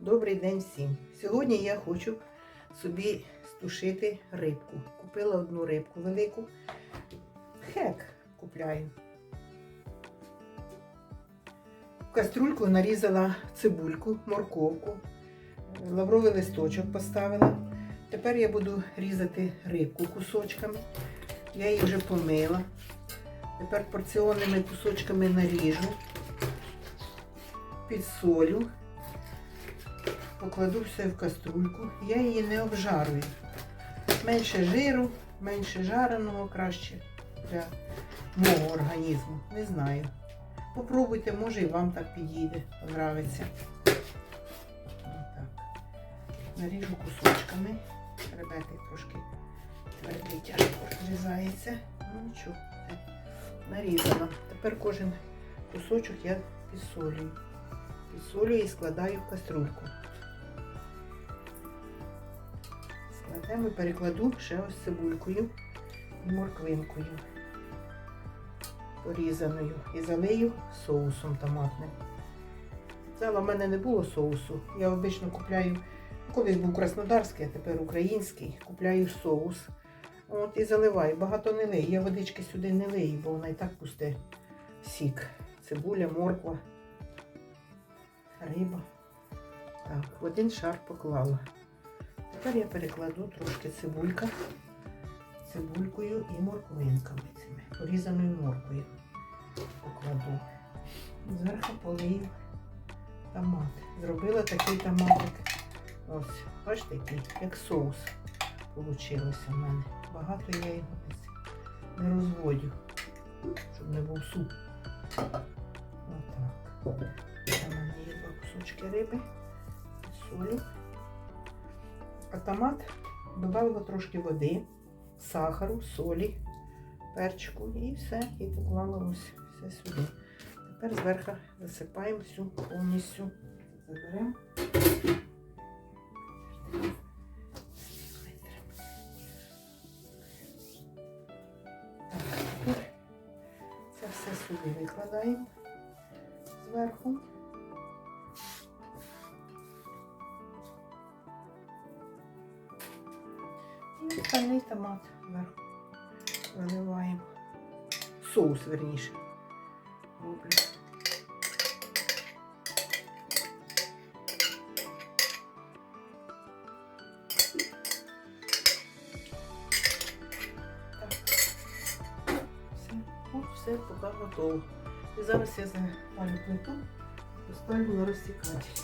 Добрий день всім. Сьогодні я хочу собі стушити рибку. Купила одну рибку велику. Хек купляю. В каструльку нарізала цибульку, морковку, лавровий листочок поставила. Тепер я буду різати рибку кусочками. Я її вже помила. Тепер порціонними кусочками наріжу, підсолю, покладу все в каструльку. Я її не обжарую. Менше жиру, менше жареного краще для мого організму. Не знаю. Попробуйте, може і вам так підійде, понравиться. Наріжу кусочками. Ребята трошки твердий тяжко розрізається. Ну нічого, нарізано. Тепер кожен кусочок я підсолюю. Підсолюю і складаю в каструльку. І перекладу ще ось цибулькою і морквинкою порізаною і залию соусом томатним. Взяла в мене не було соусу. Я обично купляю, колись був краснодарський, а тепер український. Купляю соус. От і заливаю. Багато не лию. Я водички сюди не лию, бо вона і так пусте сік. Цибуля, морква, риба. Так, в один шар поклала. Тепер я перекладу трошки цибулька, цибулькою і морквинками цими, порізаною морквою покладу. Зверху полию томат. Зробила такий томатик. Ось, бачите, як соус получилося в мене. Багато я його не розводю, щоб не був суп. Отак. У мене є два кусочки риби, солю. Томат додала трошки води, сахару, солі, перчику і все. І поклала ось все сюди. Тепер зверху засипаємо всю повністю. Заберемо. Це все сюди викладаємо зверху. І остальний томат зверху виливаємо. Соус, верніше. От все поки готово. І зараз я запалю плиту, поставлю на розсікатель.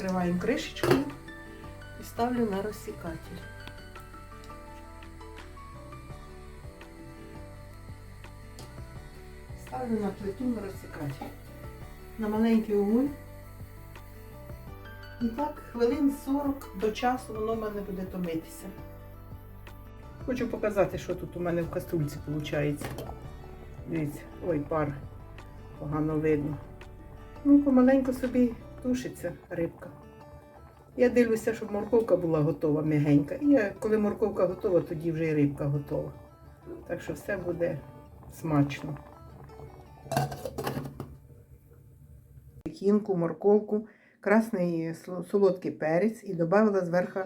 Накриваємо кришечкою і ставлю на розсікатель. Ставлю на плиту на розсікатель. На маленький огонь. І так, хвилин 40 до часу воно в мене буде томитися. Хочу показати, що тут у мене в каструльці виходить. Дивіться, ой, пар погано видно. Ну, помаленьку собі тушиться рибка. Я дивлюся, щоб морковка була готова, м'ягенька. І коли морковка готова, тоді вже і рибка готова. Так що все буде смачно. Кінку, морковку, красний солодкий перець і додала зверху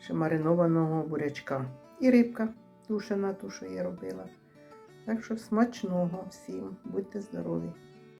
ще маринованого бурячка. І рибка тушена, ту, що я робила. Так що смачного всім, будьте здорові!